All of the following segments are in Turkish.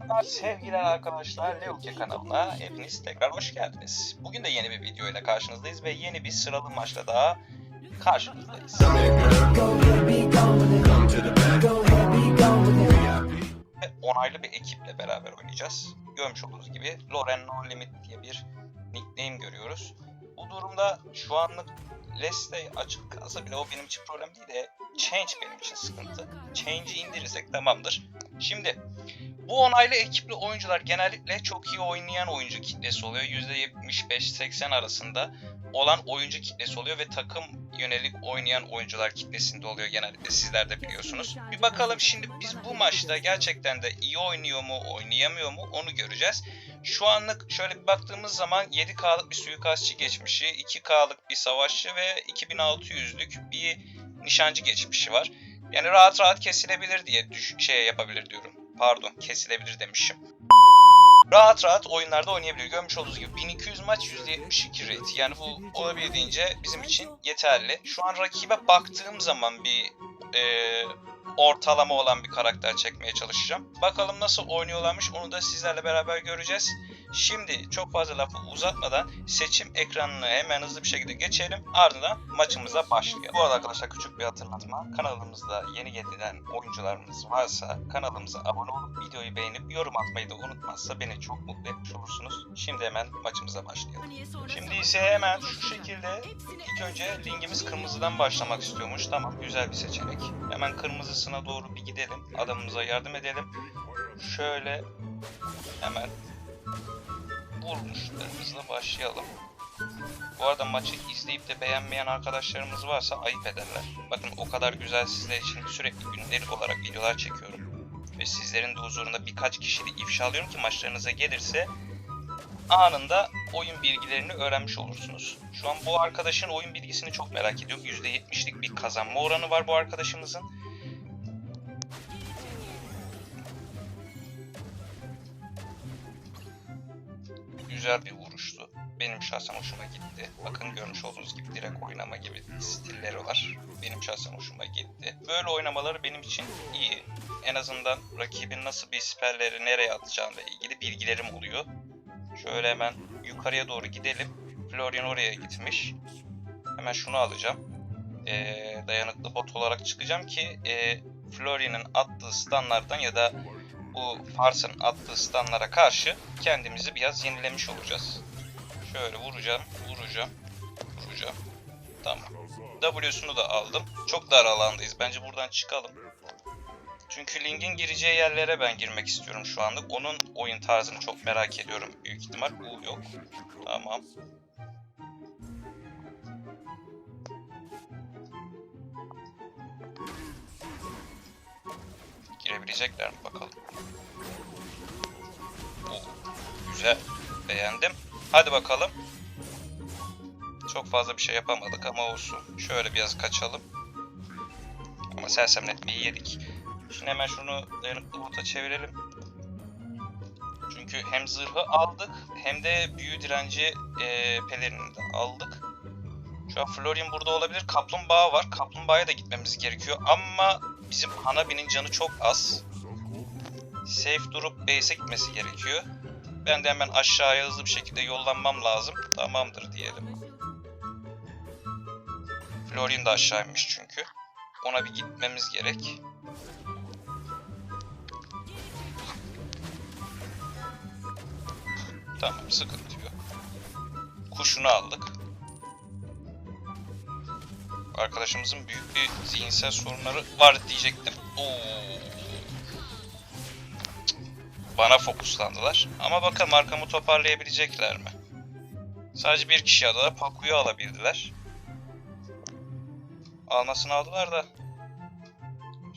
Merhabalar sevgili arkadaşlar Leuke kanalına hepiniz tekrar hoş geldiniz. Bugün de yeni bir video ile karşınızdayız ve yeni bir sıralı maçla daha karşınızdayız. Ve onaylı bir ekiple beraber oynayacağız. Görmüş olduğunuz gibi Loren No Limit diye bir nickname görüyoruz. Bu durumda şu anlık Leste açık kalsa bile o benim için problem değil de Change benim için sıkıntı. Change'i indirirsek tamamdır. Şimdi bu onaylı ekipli oyuncular genellikle çok iyi oynayan oyuncu kitlesi oluyor. %75-80 arasında olan oyuncu kitlesi oluyor ve takım yönelik oynayan oyuncular kitlesinde oluyor genellikle sizler de biliyorsunuz. Bir bakalım şimdi biz bu maçta gerçekten de iyi oynuyor mu, oynayamıyor mu onu göreceğiz. Şu anlık şöyle bir baktığımız zaman 7K'lık bir suikastçı geçmişi, 2K'lık bir savaşçı ve 2600'lük bir nişancı geçmişi var. Yani rahat rahat kesilebilir diye düş şey yapabilir diyorum. Pardon, kesilebilir demişim. Rahat rahat oyunlarda oynayabilir. Görmüş olduğunuz gibi 1200 maç %72 rate. Yani bu olabildiğince bizim için yeterli. Şu an rakibe baktığım zaman bir e, ortalama olan bir karakter çekmeye çalışacağım. Bakalım nasıl oynuyorlarmış onu da sizlerle beraber göreceğiz. Şimdi çok fazla lafı uzatmadan seçim ekranını hemen hızlı bir şekilde geçelim. Ardından maçımıza başlayalım. Bu arada arkadaşlar küçük bir hatırlatma. Kanalımızda yeni gelen oyuncularımız varsa kanalımıza abone olup videoyu beğenip yorum atmayı da unutmazsa beni çok mutlu etmiş olursunuz. Şimdi hemen maçımıza başlayalım. Şimdi ise hemen şu şekilde ilk önce linkimiz kırmızıdan başlamak istiyormuş. Tamam güzel bir seçenek. Hemen kırmızısına doğru bir gidelim. Adamımıza yardım edelim. Şöyle hemen vurmuşlarımızla başlayalım. Bu arada maçı izleyip de beğenmeyen arkadaşlarımız varsa ayıp ederler. Bakın o kadar güzel sizler için sürekli gündelik olarak videolar çekiyorum. Ve sizlerin de huzurunda birkaç kişiyi ifşa alıyorum ki maçlarınıza gelirse anında oyun bilgilerini öğrenmiş olursunuz. Şu an bu arkadaşın oyun bilgisini çok merak ediyorum. %70'lik bir kazanma oranı var bu arkadaşımızın. Güzel bir vuruştu. Benim şahsen hoşuma gitti. Bakın görmüş olduğunuz gibi direkt oynama gibi stilleri var. Benim şahsen hoşuma gitti. Böyle oynamaları benim için iyi. En azından rakibin nasıl bir siperleri nereye atacağıyla ilgili bilgilerim oluyor. Şöyle hemen yukarıya doğru gidelim. Florian oraya gitmiş. Hemen şunu alacağım. Ee, dayanıklı bot olarak çıkacağım ki e, Florian'ın attığı stunlardan ya da bu Fars'ın attığı stunlara karşı kendimizi biraz yenilemiş olacağız. Şöyle vuracağım, vuracağım, vuracağım. Tamam. W'sunu da aldım. Çok dar alandayız. Bence buradan çıkalım. Çünkü Link'in gireceği yerlere ben girmek istiyorum şu anlık. Onun oyun tarzını çok merak ediyorum. Büyük ihtimal bu yok. Tamam. Girebilecekler mi bakalım. Oo, güzel. Beğendim. Hadi bakalım. Çok fazla bir şey yapamadık ama olsun. Şöyle biraz kaçalım. Ama sersemletmeyi yedik. Şimdi hemen şunu dayanıklı bota çevirelim. Çünkü hem zırhı aldık hem de büyü direnci e, pelerini de aldık. Şu an Florian burada olabilir. Kaplumbağa var. Kaplumbağa'ya da gitmemiz gerekiyor. Ama bizim Hanabi'nin canı çok az. Safe durup base'e gitmesi gerekiyor. Ben de hemen aşağıya hızlı bir şekilde yollanmam lazım. Tamamdır diyelim. Florian da aşağı inmiş çünkü. Ona bir gitmemiz gerek. Tamam sıkıntı yok. Kuşunu aldık. Arkadaşımızın büyük bir zihinsel sorunları var diyecektim. Oo. Bana fokuslandılar. Ama bakalım arkamı toparlayabilecekler mi? Sadece bir kişi aldılar. Paku'yu alabildiler. Almasını aldılar da.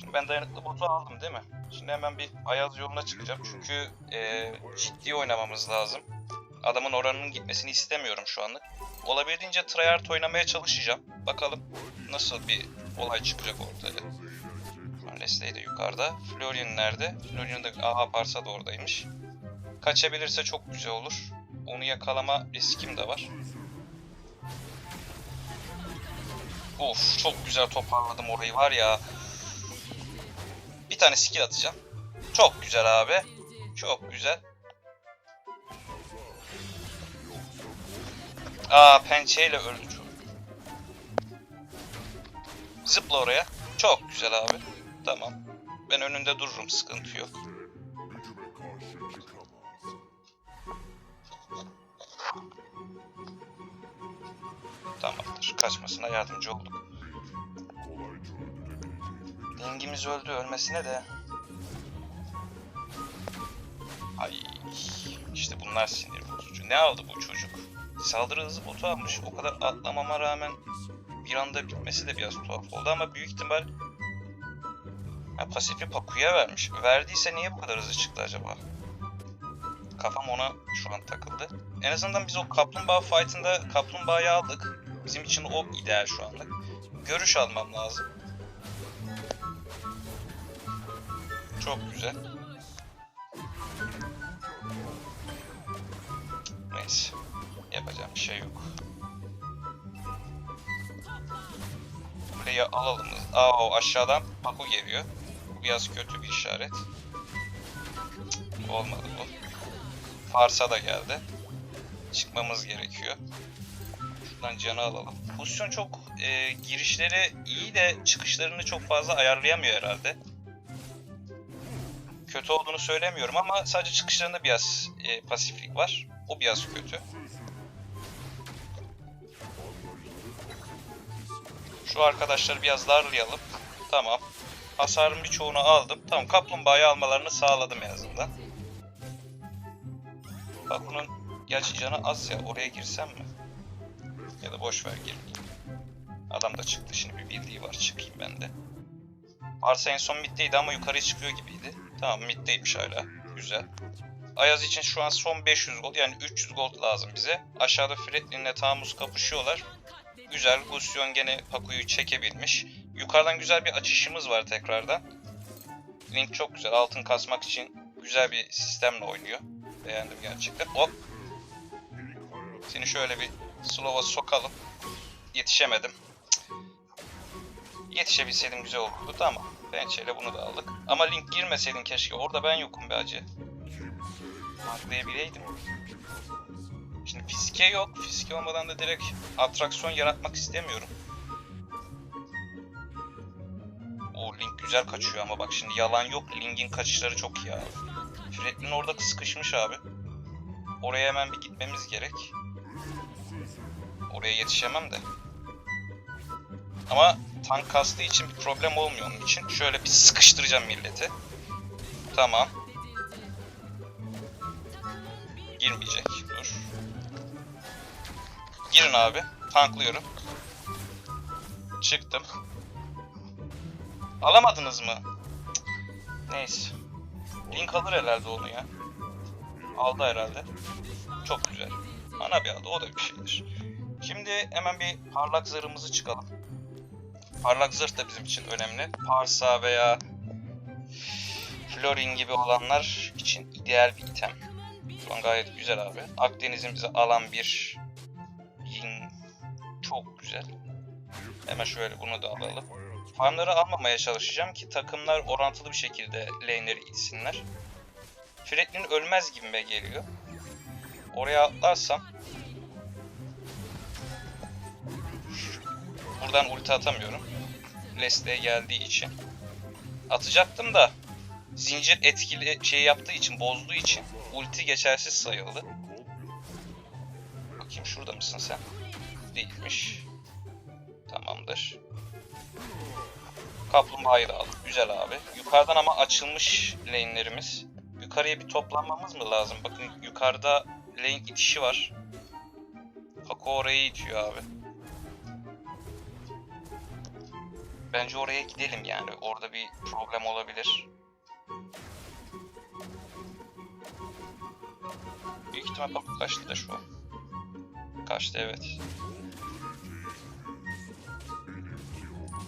Şimdi ben dayanıklı botu aldım değil mi? Şimdi hemen bir Ayaz yoluna çıkacağım. Çünkü eee, ciddi oynamamız lazım. Adamın oranının gitmesini istemiyorum şu anlık. Olabildiğince tryhard oynamaya çalışacağım. Bakalım nasıl bir olay çıkacak ortaya. Leslie de yukarıda. Florian nerede? Florian da aha Parsa da oradaymış. Kaçabilirse çok güzel olur. Onu yakalama riskim de var. Of çok güzel toparladım orayı var ya. Bir tane skill atacağım. Çok güzel abi. Çok güzel. Aa pençeyle öldü Zıpla oraya. Çok güzel abi. Tamam. Ben önünde dururum. Sıkıntı yok. Tamamdır. Kaçmasına yardımcı olduk. Dengimiz öldü. Ölmesine de. Ay işte bunlar sinir bozucu. Ne aldı bu çocuk? Saldırı hızı botu almış. O kadar atlamama rağmen bir anda bitmesi de biraz tuhaf oldu ama büyük ihtimal ha, pasifi Paku'ya vermiş. Verdiyse niye bu kadar hızlı çıktı acaba? Kafam ona şu an takıldı. En azından biz o kaplumbağa fight'ında kaplumbağayı aldık. Bizim için o ideal şu anlık. Görüş almam lazım. Çok güzel. Neyse. Yapacağım bir şey yok. Kuleyi alalım. Aa o aşağıdan Paku geliyor. Bu biraz kötü bir işaret. Olmadı bu. Farsa da geldi. Çıkmamız gerekiyor. Şuradan canı alalım. Pozisyon çok e, girişleri iyi de çıkışlarını çok fazla ayarlayamıyor herhalde. Kötü olduğunu söylemiyorum ama sadece çıkışlarında biraz e, pasiflik var. O biraz kötü. Şu arkadaşları biraz darlayalım. Tamam. Hasarın birçoğunu aldım. Tamam kaplumbağayı almalarını sağladım en azından. Bak bunun gerçi canı az ya. Oraya girsem mi? Ya da boş ver girmeyeyim. Adam da çıktı. Şimdi bir bildiği var. Çıkayım ben de. Arsa en son middeydi ama yukarıya çıkıyor gibiydi. Tamam middeymiş hala. Güzel. Ayaz için şu an son 500 gold yani 300 gold lazım bize. Aşağıda Fredlin'le Tamus kapışıyorlar. Güzel. Gusyon gene Paku'yu çekebilmiş. Yukarıdan güzel bir açışımız var tekrardan. Link çok güzel. Altın kasmak için güzel bir sistemle oynuyor. Beğendim gerçekten. Hop. Seni şöyle bir slow'a sokalım. Yetişemedim. Yetişebilseydim güzel olurdu. Tamam. Pençeyle bunu da aldık. Ama Link girmeseydin keşke. Orada ben yokum be acı. Anlayabileydim. Şimdi fiske yok. Fiske olmadan da direkt atraksiyon yaratmak istemiyorum. O Link güzel kaçıyor ama bak şimdi yalan yok. Link'in kaçışları çok iyi abi. Fred'in orada sıkışmış abi. Oraya hemen bir gitmemiz gerek. Oraya yetişemem de. Ama tank kastığı için bir problem olmuyor onun için. Şöyle bir sıkıştıracağım milleti. Tamam. Girmeyecek. Girin abi. Tanklıyorum. Çıktım. Alamadınız mı? Neyse. Link alır herhalde onu ya. Aldı herhalde. Çok güzel. Ana bir adı o da bir şeydir. Şimdi hemen bir parlak zırhımızı çıkalım. Parlak zırh da bizim için önemli. Parsa veya Florin gibi olanlar için ideal bir item. Şu an gayet güzel abi. Akdeniz'in bize alan bir çok güzel. Hemen şöyle bunu da alalım. Farmları almamaya çalışacağım ki takımlar orantılı bir şekilde lane'leri itsinler. Fred'in ölmez gibime geliyor. Oraya atlarsam buradan ulti atamıyorum. Leslie'ye geldiği için. Atacaktım da zincir etkili şey yaptığı için, bozduğu için ulti geçersiz sayıldı. Bakayım şurada mısın sen? Değilmiş. Tamamdır. Kaplumbağayı da aldık. Güzel abi. Yukarıdan ama açılmış lane'lerimiz. Yukarıya bir toplanmamız mı lazım? Bakın yukarıda lane itişi var. Paco orayı itiyor abi. Bence oraya gidelim yani. Orada bir problem olabilir. Büyük ihtimal kaçtı da şu an. Kaçtı evet.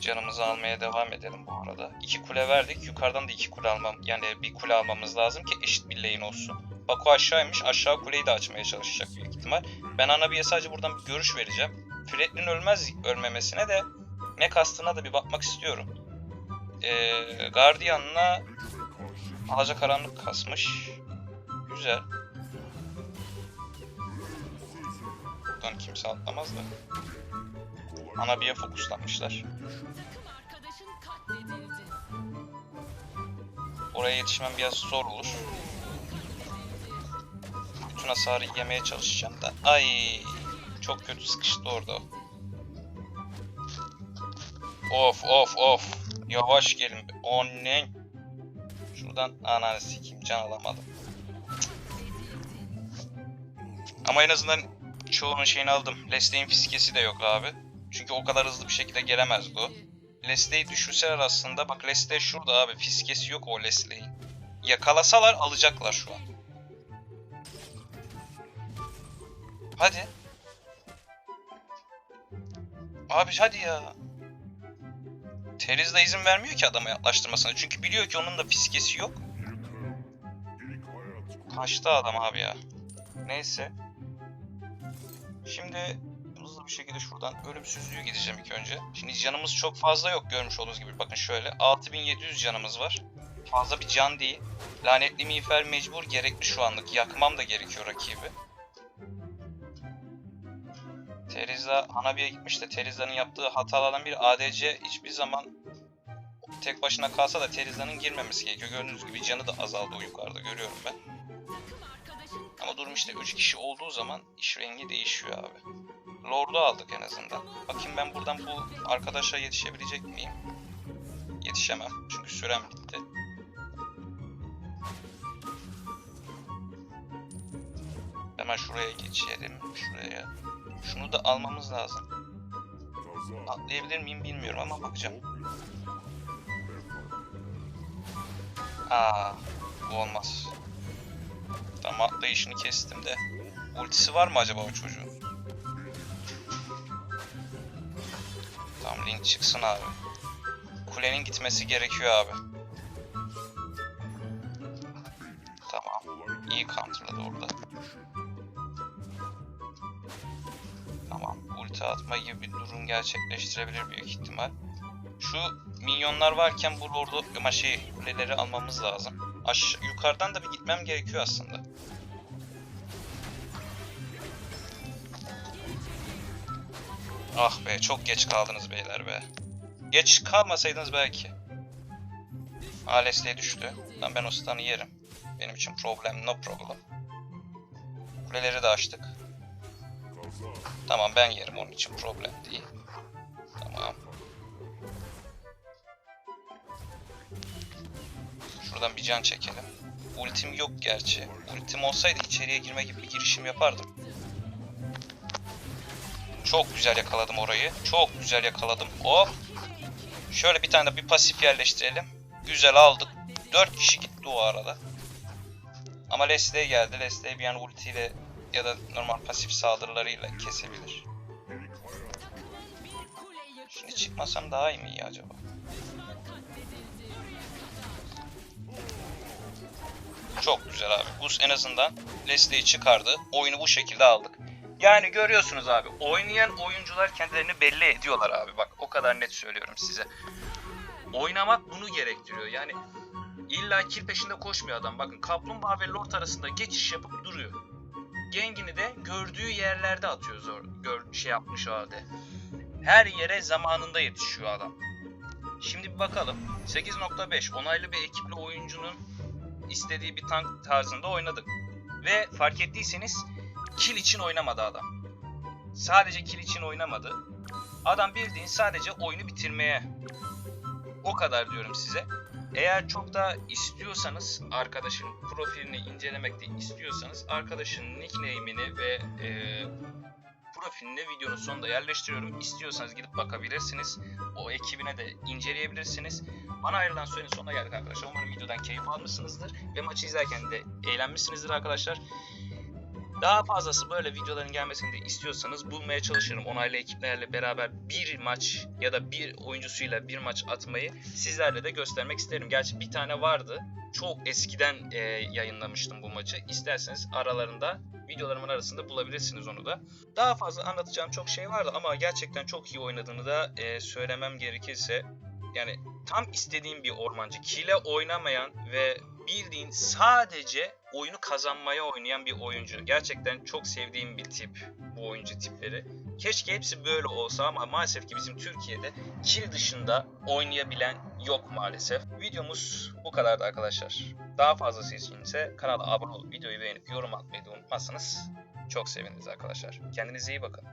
Canımızı almaya devam edelim bu arada. İki kule verdik. Yukarıdan da iki kule almam yani bir kule almamız lazım ki eşit bir lane olsun. Baku aşağıymış. Aşağı kuleyi de açmaya çalışacak büyük ihtimal. Ben Anabi'ye sadece buradan bir görüş vereceğim. Fred'in ölmez ölmemesine de ne kastına da bir bakmak istiyorum. Ee, Guardian'la Alacakaranlık kasmış. Güzel. Buradan kimse atlamaz da. Anabiye fokuslanmışlar. Oraya yetişmem biraz zor olur. Bütün hasarı yemeye çalışacağım da. Ay çok kötü sıkıştı orada. Of of of. Yavaş gelin. Annen. Şuradan ananı sikeyim can alamadım. Ama en azından çoğunun şeyini aldım. Leslie'in fiskesi de yok abi. Çünkü o kadar hızlı bir şekilde gelemezdi o. Leslie'yi düşürseler aslında bak Leslie şurada abi fiskesi yok o Leslie'yi. Yakalasalar alacaklar şu an. Hadi. Abi hadi ya. Teriz de izin vermiyor ki adama yaklaştırmasına. Çünkü biliyor ki onun da fiskesi yok. Kaçtı adam abi ya. Neyse. Şimdi hızlı bir şekilde şuradan ölümsüzlüğü gideceğim ilk önce. Şimdi canımız çok fazla yok görmüş olduğunuz gibi. Bakın şöyle 6700 canımız var. Fazla bir can değil. Lanetli miğfer mecbur gerekli şu anlık. Yakmam da gerekiyor rakibi. Terizla Hanabi'ye gitmiş de Terizla'nın yaptığı hatalardan bir ADC hiçbir zaman tek başına kalsa da Terizla'nın girmemesi gerekiyor. Gördüğünüz gibi canı da azaldı o yukarıda görüyorum ben. Ama durum işte 3 kişi olduğu zaman iş rengi değişiyor abi. Lord'u aldık en azından. Bakayım ben buradan bu arkadaşa yetişebilecek miyim? Yetişemem çünkü sürem bitti. Hemen şuraya geçelim. Şuraya. Şunu da almamız lazım. Atlayabilir miyim bilmiyorum ama bakacağım. Aa, bu olmaz. Tam atlayışını kestim de. Ultisi var mı acaba o çocuğun? Tamam link çıksın abi. Kulenin gitmesi gerekiyor abi. Tamam. İyi counterladı orada. Tamam. Ulti atma gibi bir durum gerçekleştirebilir büyük ihtimal. Şu minyonlar varken bu lordu ama şey kuleleri almamız lazım. Aş yukarıdan da bir gitmem gerekiyor aslında. Ah be çok geç kaldınız beyler be. Geç kalmasaydınız belki. Ales'le düştü. Lan ben o stun'ı yerim. Benim için problem no problem. Kuleleri de açtık. Tamam ben yerim onun için problem değil. Şuradan bir can çekelim. Ultim yok gerçi. Ultim olsaydı içeriye girme gibi bir girişim yapardım. Çok güzel yakaladım orayı. Çok güzel yakaladım. Hop. Şöyle bir tane de bir pasif yerleştirelim. Güzel aldık. 4 kişi gitti o arada. Ama Leslie geldi. Leslie bir an ultiyle ya da normal pasif saldırılarıyla kesebilir. Şimdi çıkmasam daha iyi mi acaba? Çok güzel abi. Gus en azından Leslie'yi çıkardı. Oyunu bu şekilde aldık. Yani görüyorsunuz abi. Oynayan oyuncular kendilerini belli ediyorlar abi. Bak o kadar net söylüyorum size. Oynamak bunu gerektiriyor. Yani illa kill peşinde koşmuyor adam. Bakın Kaplumbağa ve Lord arasında geçiş yapıp duruyor. Gengini de gördüğü yerlerde atıyor zor. Gör, şey yapmış halde. Her yere zamanında yetişiyor adam. Şimdi bir bakalım. 8.5 onaylı bir ekiple oyuncunun istediği bir tank tarzında oynadık. Ve fark ettiyseniz kill için oynamadı adam. Sadece kill için oynamadı. Adam bildiğin sadece oyunu bitirmeye. O kadar diyorum size. Eğer çok da istiyorsanız arkadaşın profilini incelemekte istiyorsanız arkadaşın nickname'ini ve e, profilini videonun sonunda yerleştiriyorum. İstiyorsanız gidip bakabilirsiniz. O ekibine de inceleyebilirsiniz. Bana ayrılan sürenin sonuna geldik arkadaşlar. Umarım videodan keyif almışsınızdır ve maçı izlerken de eğlenmişsinizdir arkadaşlar. Daha fazlası böyle videoların gelmesini de istiyorsanız bulmaya çalışırım. Onaylı ekiplerle beraber bir maç ya da bir oyuncusuyla bir maç atmayı sizlerle de göstermek isterim. Gerçi bir tane vardı. Çok eskiden e, yayınlamıştım bu maçı. İsterseniz aralarında videolarımın arasında bulabilirsiniz onu da. Daha fazla anlatacağım çok şey vardı ama gerçekten çok iyi oynadığını da e, söylemem gerekirse yani tam istediğim bir ormancı. Kile oynamayan ve bildiğin sadece oyunu kazanmaya oynayan bir oyuncu. Gerçekten çok sevdiğim bir tip bu oyuncu tipleri. Keşke hepsi böyle olsa ama maalesef ki bizim Türkiye'de kill dışında oynayabilen yok maalesef. Videomuz bu kadardı arkadaşlar. Daha fazlası için ise kanala abone olup videoyu beğenip yorum atmayı da unutmazsanız çok seviniriz arkadaşlar. Kendinize iyi bakın.